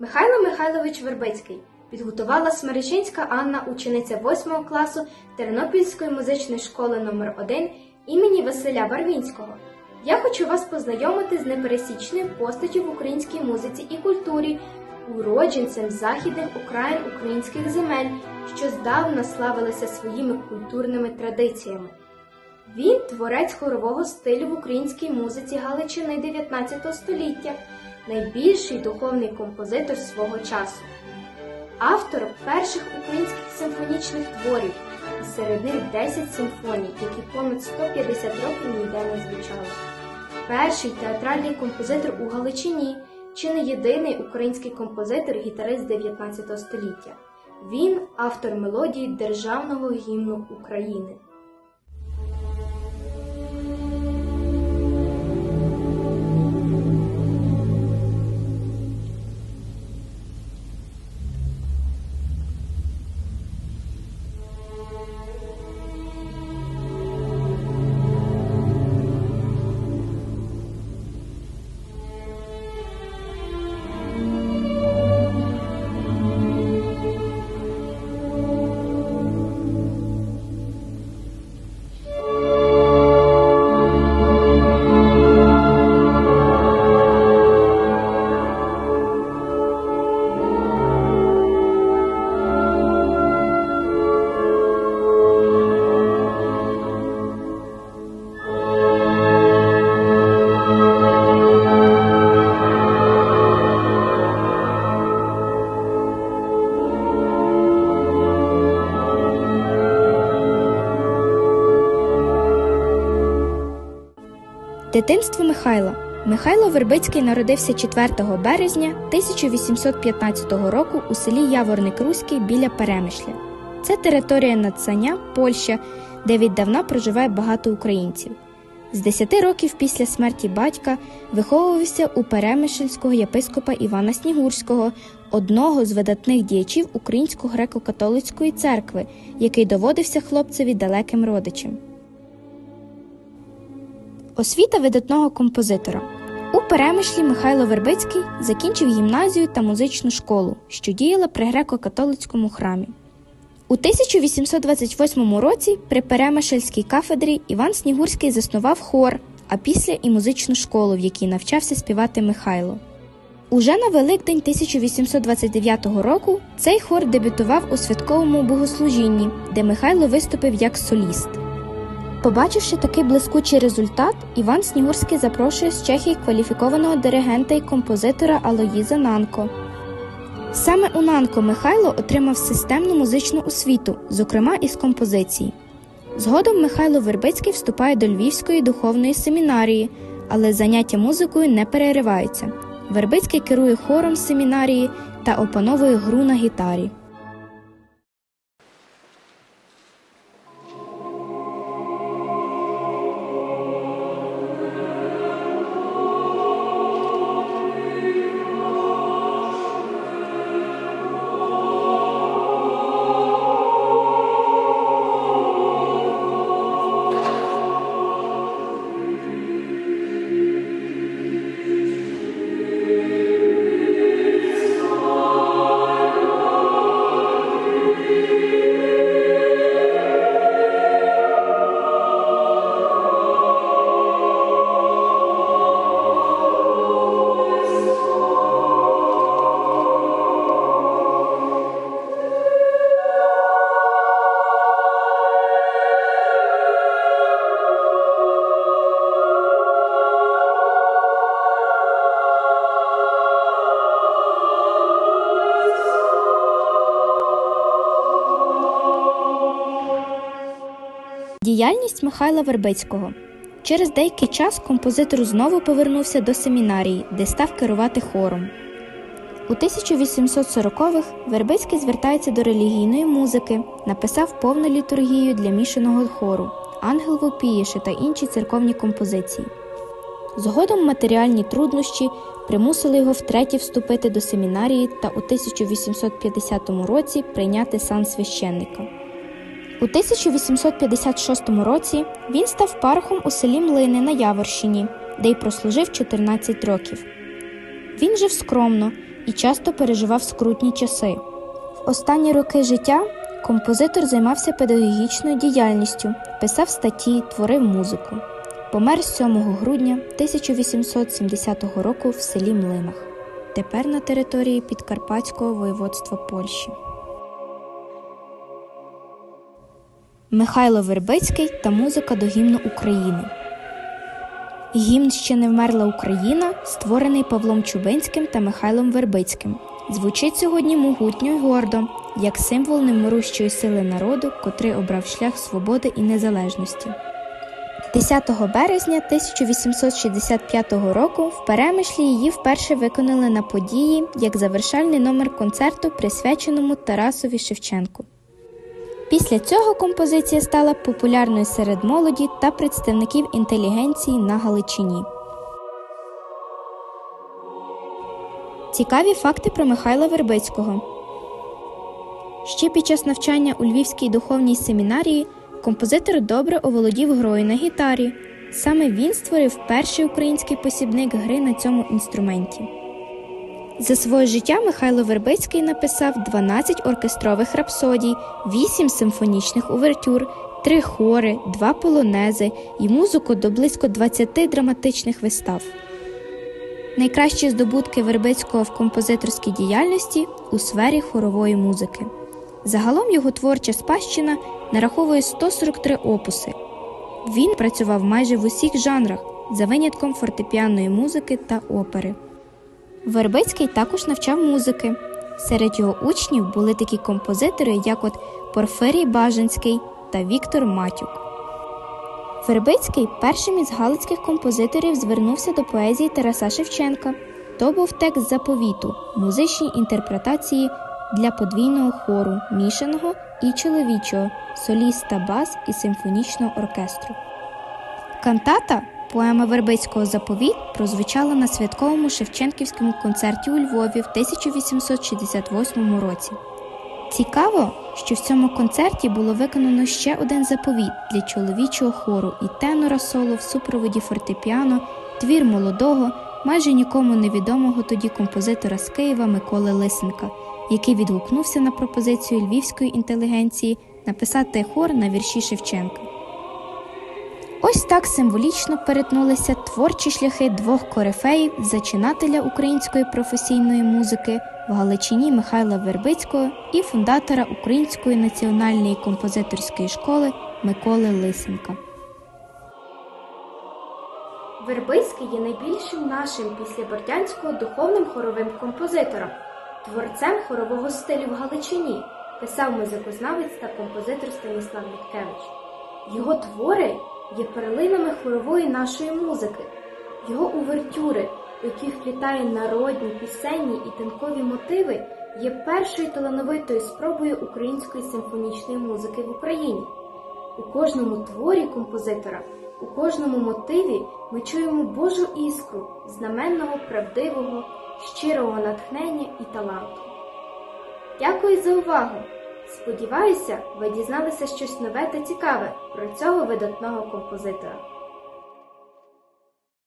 Михайло Михайлович Вербицький підготувала Смеречинська Анна, учениця 8 класу Тернопільської музичної школи номер 1 імені Василя Барвінського. Я хочу вас познайомити з непересічною постаттю в українській музиці і культурі, уродженцем західних окраїн українських земель, що здавна славилися своїми культурними традиціями. Він творець хорового стилю в українській музиці Галичини 19 століття, найбільший духовний композитор свого часу, автор перших українських симфонічних творів, і серед них 10 симфоній, які понад 150 років ніде не звучали. Перший театральний композитор у Галичині, чи не єдиний український композитор-гітарист 19 століття. Він автор мелодії Державного гімну України. Дитинство Михайла Михайло Вербицький народився 4 березня 1815 року у селі Яворник Руський біля Перемишля. Це територія Нацання, Польща, де віддавна проживає багато українців. З 10 років після смерті батька виховувався у Перемишльського єпископа Івана Снігурського, одного з видатних діячів Української греко-католицької церкви, який доводився хлопцеві далеким родичем. Освіта видатного композитора. У Перемишлі Михайло Вербицький закінчив гімназію та музичну школу, що діяла при греко-католицькому храмі. У 1828 році при Перемишльській кафедрі Іван Снігурський заснував хор, а після і музичну школу, в якій навчався співати Михайло. Уже на Великдень 1829 року цей хор дебютував у святковому богослужінні, де Михайло виступив як соліст. Побачивши такий блискучий результат, Іван Снігурський запрошує з Чехії кваліфікованого диригента і композитора Алоїза Нанко. Саме у Нанко Михайло отримав системну музичну освіту, зокрема із композиції. Згодом Михайло Вербицький вступає до Львівської духовної семінарії, але заняття музикою не перериваються. Вербицький керує хором семінарії та опановує гру на гітарі. Діяльність Михайла Вербицького. Через деякий час композитор знову повернувся до семінарії, де став керувати хором. У 1840-х Вербицький звертається до релігійної музики, написав повну літургію для мішаного хору, ангел вопієше та інші церковні композиції. Згодом матеріальні труднощі примусили його втретє вступити до семінарії та у 1850 році прийняти сан священника. У 1856 році він став пархом у селі Млини на Яворщині, де й прослужив 14 років. Він жив скромно і часто переживав скрутні часи. В останні роки життя композитор займався педагогічною діяльністю, писав статті, творив музику. Помер 7 грудня 1870 року в селі Млинах, тепер на території Підкарпатського воєводства Польщі. Михайло Вербицький та музика до гімну України. Гімн Ще не вмерла Україна, створений Павлом Чубинським та Михайлом Вербицьким. Звучить сьогодні могутньо й гордо, як символ невмирущої сили народу, котрий обрав шлях свободи і незалежності. 10 березня 1865 року в Перемишлі її вперше виконали на події як завершальний номер концерту, присвяченому Тарасові Шевченку. Після цього композиція стала популярною серед молоді та представників інтелігенції на Галичині. Цікаві факти про Михайла Вербицького. Ще під час навчання у Львівській духовній семінарії композитор добре оволодів грою на гітарі. Саме він створив перший український посібник гри на цьому інструменті. За своє життя Михайло Вербицький написав 12 оркестрових рапсодій, 8 симфонічних увертюр, 3 хори, 2 полонези і музику до близько 20 драматичних вистав. Найкращі здобутки Вербицького в композиторській діяльності у сфері хорової музики. Загалом його творча спадщина нараховує 143 опуси. Він працював майже в усіх жанрах, за винятком фортепіанної музики та опери. Вербицький також навчав музики. Серед його учнів були такі композитори, як от Порфирій Бажанський та Віктор Матюк. Вербицький першим із галицьких композиторів звернувся до поезії Тараса Шевченка. То був текст заповіту, музичні інтерпретації для подвійного хору, мішаного і чоловічого, соліста бас і симфонічного оркестру. Кантата Поема Вербицького Заповіт прозвучала на святковому Шевченківському концерті у Львові в 1868 році. Цікаво, що в цьому концерті було виконано ще один заповіт для чоловічого хору і тенора соло в супроводі фортепіано, твір молодого, майже нікому невідомого тоді композитора з Києва Миколи Лисенка, який відгукнувся на пропозицію львівської інтелігенції написати хор на вірші Шевченка. Ось так символічно перетнулися творчі шляхи двох корифеїв, зачинателя української професійної музики в Галичині Михайла Вербицького і фундатора Української національної композиторської школи Миколи Лисенка. Вербицький є найбільшим нашим після Бордянського духовним хоровим композитором, творцем хорового стилю в Галичині, писав музикознавець та композитор Станіслав Літкевич. Його твори є перлинами хорової нашої музики, його увертюри, в які вплітає народні, пісенні і танкові мотиви, є першою талановитою спробою української симфонічної музики в Україні. У кожному творі композитора, у кожному мотиві ми чуємо Божу іскру, знаменного, правдивого, щирого натхнення і таланту. Дякую за увагу! Сподіваюся, ви дізналися щось нове та цікаве про цього видатного композитора.